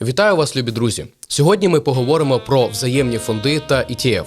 Вітаю вас, любі друзі! Сьогодні ми поговоримо про взаємні фонди та ETF.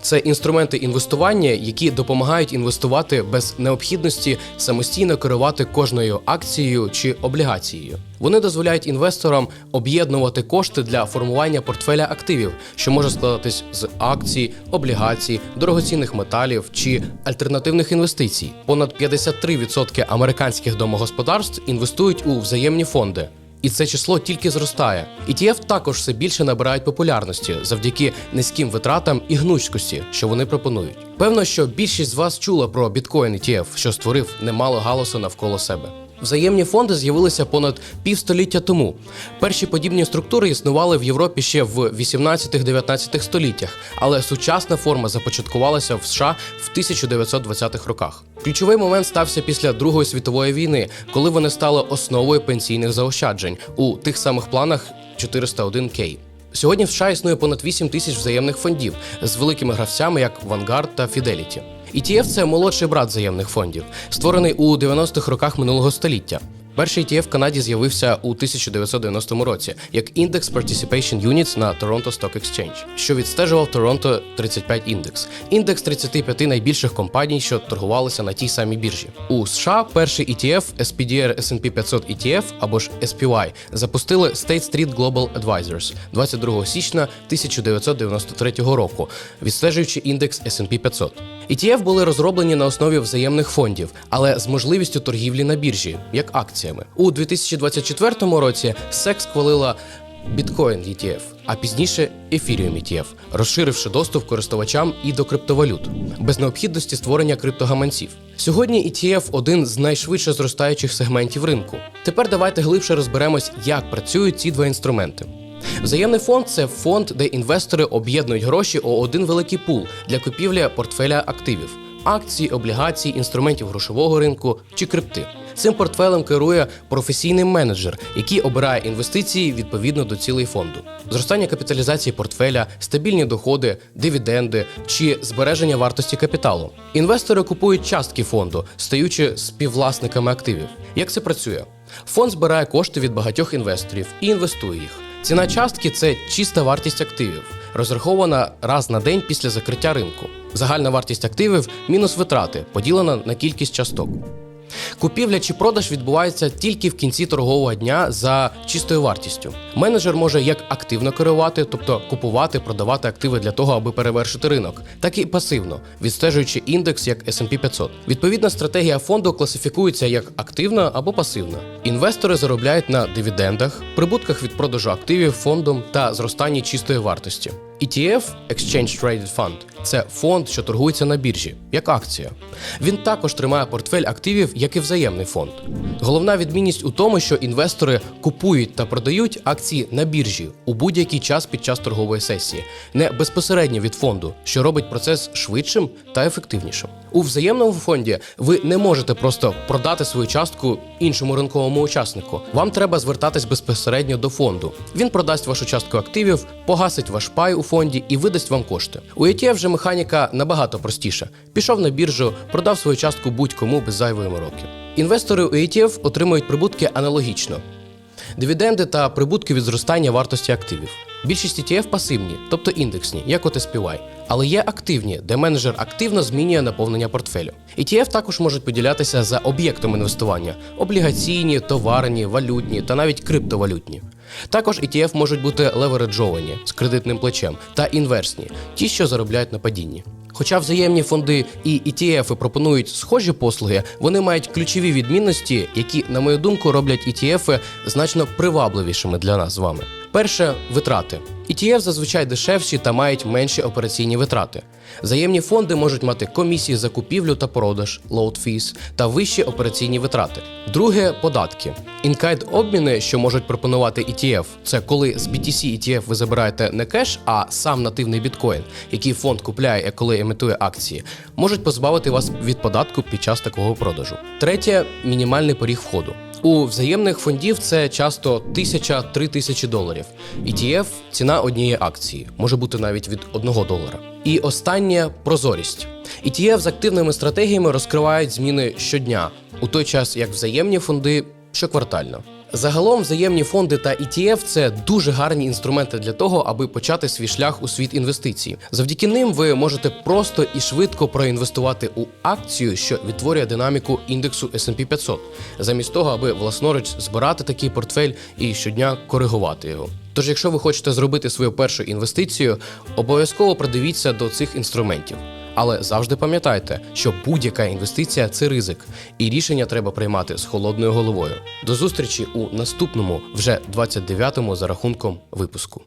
Це інструменти інвестування, які допомагають інвестувати без необхідності самостійно керувати кожною акцією чи облігацією. Вони дозволяють інвесторам об'єднувати кошти для формування портфеля активів, що може складатись з акцій, облігацій, дорогоцінних металів чи альтернативних інвестицій. Понад 53% американських домогосподарств інвестують у взаємні фонди. І це число тільки зростає. ETF також все більше набирають популярності завдяки низьким витратам і гнучкості, що вони пропонують. Певно, що більшість з вас чула про біткоін ETF, що створив немало галасу навколо себе. Взаємні фонди з'явилися понад півстоліття тому. Перші подібні структури існували в Європі ще в 18-19 століттях, але сучасна форма започаткувалася в США в 1920-х роках. Ключовий момент стався після Другої світової війни, коли вони стали основою пенсійних заощаджень у тих самих планах 401K. Сьогодні в США існує понад 8 тисяч взаємних фондів з великими гравцями, як Vanguard та Fidelity. ETF – це молодший брат взаємних фондів, створений у 90-х роках минулого століття. Перший ETF в Канаді з'явився у 1990 році як Index Participation Units на Toronto Stock Exchange, що відстежував Toronto 35 індекс, індекс 35 найбільших компаній, що торгувалися на тій самій біржі. У США перший ETF SPDR S&P 500 ETF або ж SPY запустили State Street Global Advisors 22 січня 1993 року, відстежуючи індекс S&P 500. ETF були розроблені на основі взаємних фондів, але з можливістю торгівлі на біржі, як акціями. У 2024 році SEC схвалила Bitcoin ETF, а пізніше Ethereum ETF, розширивши доступ користувачам і до криптовалют, без необхідності створення криптогаманців. Сьогодні ETF – один з найшвидше зростаючих сегментів ринку. Тепер давайте глибше розберемось, як працюють ці два інструменти. Взаємний фонд це фонд, де інвестори об'єднують гроші у один великий пул для купівлі портфеля активів акцій, облігацій, інструментів грошового ринку чи крипти. Цим портфелем керує професійний менеджер, який обирає інвестиції відповідно до цілей фонду. Зростання капіталізації портфеля, стабільні доходи, дивіденди чи збереження вартості капіталу. Інвестори купують частки фонду, стаючи співвласниками активів. Як це працює? Фонд збирає кошти від багатьох інвесторів і інвестує їх. Ціна частки це чиста вартість активів, розрахована раз на день після закриття ринку. Загальна вартість активів мінус витрати, поділена на кількість часток. Купівля чи продаж відбувається тільки в кінці торгового дня за чистою вартістю. Менеджер може як активно керувати, тобто купувати, продавати активи для того, аби перевершити ринок, так і пасивно, відстежуючи індекс як S&P 500. Відповідна стратегія фонду класифікується як активна або пасивна. Інвестори заробляють на дивідендах, прибутках від продажу активів фондом та зростанні чистої вартості. ETF – Exchange Traded Fund – це фонд, що торгується на біржі, як акція. Він також тримає портфель активів, як і взаємний фонд. Головна відмінність у тому, що інвестори купують та продають акції на біржі у будь-який час під час торгової сесії, не безпосередньо від фонду, що робить процес швидшим та ефективнішим. У взаємному фонді ви не можете просто продати свою частку іншому ринковому учаснику. Вам треба звертатись безпосередньо до фонду. Він продасть вашу частку активів, погасить ваш пай у фонді і видасть вам кошти. У ETF вже механіка набагато простіша. Пішов на біржу, продав свою частку будь-кому без зайвої мороки. Інвестори у ETF отримують прибутки аналогічно. Дивіденди та прибутки від зростання вартості активів. Більшість ETF пасивні, тобто індексні, як от SPY, але є активні, де менеджер активно змінює наповнення портфелю. ETF також можуть поділятися за об'єктом інвестування: облігаційні, товарні, валютні та навіть криптовалютні. Також ETF можуть бути левереджовані з кредитним плечем та інверсні, ті, що заробляють на падінні. Хоча взаємні фонди і ETF пропонують схожі послуги, вони мають ключові відмінності, які, на мою думку, роблять ETF значно привабливішими для нас з вами. Перше витрати. ETF зазвичай дешевші та мають менші операційні витрати. Взаємні фонди можуть мати комісії за купівлю та продаж load fees та вищі операційні витрати. Друге податки. Інкайд обміни, що можуть пропонувати ETF, це коли з BTC ETF ви забираєте не кеш, а сам нативний біткоін, який фонд купляє, коли емітує акції, можуть позбавити вас від податку під час такого продажу. Третє мінімальний поріг входу. У взаємних фондів це часто 1000-3000 тисячі доларів. ETF – ціна однієї акції, може бути навіть від 1 долара. І останнє прозорість. ETF з активними стратегіями розкривають зміни щодня, у той час як взаємні фонди щоквартально. Загалом взаємні фонди та ETF – це дуже гарні інструменти для того, аби почати свій шлях у світ інвестицій. Завдяки ним ви можете просто і швидко проінвестувати у акцію, що відтворює динаміку індексу S&P 500, замість того, аби власноруч збирати такий портфель і щодня коригувати його. Тож, якщо ви хочете зробити свою першу інвестицію, обов'язково придивіться до цих інструментів. Але завжди пам'ятайте, що будь-яка інвестиція це ризик, і рішення треба приймати з холодною головою. До зустрічі у наступному, вже 29-му за рахунком випуску.